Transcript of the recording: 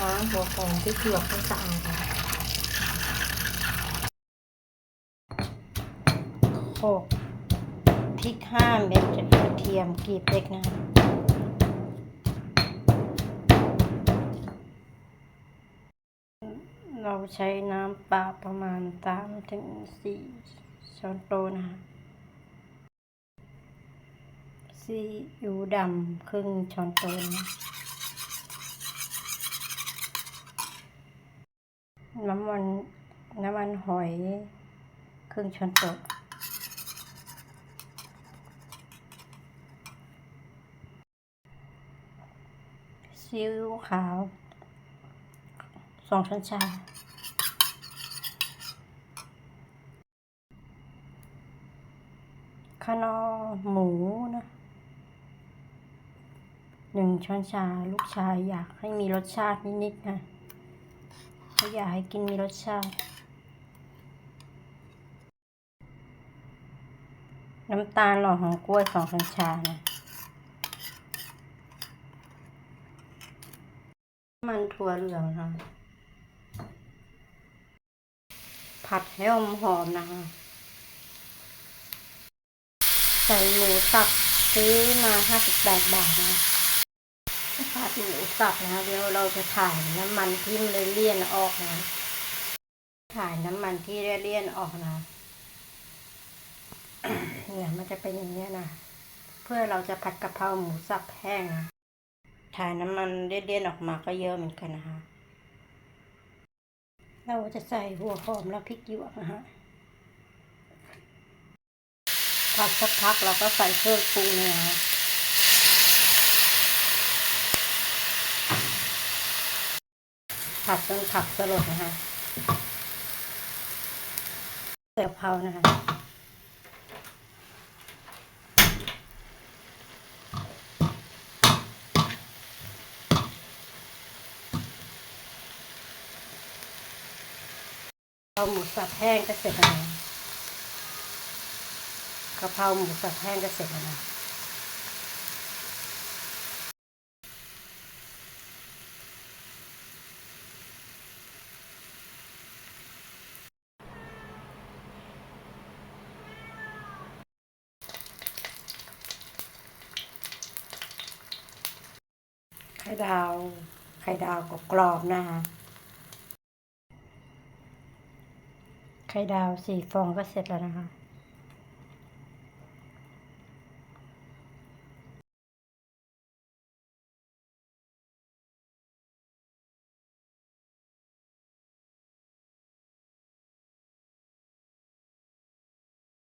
ล้างหัวหอมที่เกลือกให้สะอาดนะโขกพริกห้าเม็ดกระเทียมกรีบเล็กนะเราใช้น้ำปลาประมาณสามถึงสี่ช้อนโต๊ะนะคะซีอิ๊วดำครึ่งช้อนโต๊ะนะ น้ำมันน้ำมันหอย ครึ่งช้อนโต๊ะซีอิ๊วขาวสองช้อนชาขนอหมูนะหนึ่งช้อนชา ลูกชายอยากให้มีรสชาตินิดๆนะ เขาอยากให้กินมีรสชาติ น้ำตาลหล่อของกล้วยสองช้อนชานะมันถั่วเหลืองค่ะผัดให้อมหอมนะคะ ใส่หมูสับซื้อมาห้าสิบแปดบาทนะ ผัดหมูสับนะคะเดี๋ยวเราจะถ่ายน้ำมันที่มันเลี่ยนออกนะ ถ่ายน้ำมันที่เลี่ยนออกนะเนี่ยมันจะเป็นอย่างนี้ยนะเพื่อเราจะผัดกะเพราหมูสับแห้งนะถ่ายน้ำมันเลี่ยนออกมาก็เยอะเหมือนกันนะคะ เราจะใส่หัวหอมแล้วพริกหยวกนะฮะผัดสักพักเราก็ใส่เครื่องปรุงเนี่ยนะ ผัดจนผักสลดนะคะเสือเผานะคะเอาหมูสับแห้งก็เสร็จแล้วกะเพราหมูสับแห้งก็เสร็จแล้ว ข่ดาว ไข่ดาวกรอบๆนะคะ ไข่ดาวสี่ฟองก็เสร็จแล้วนะคะ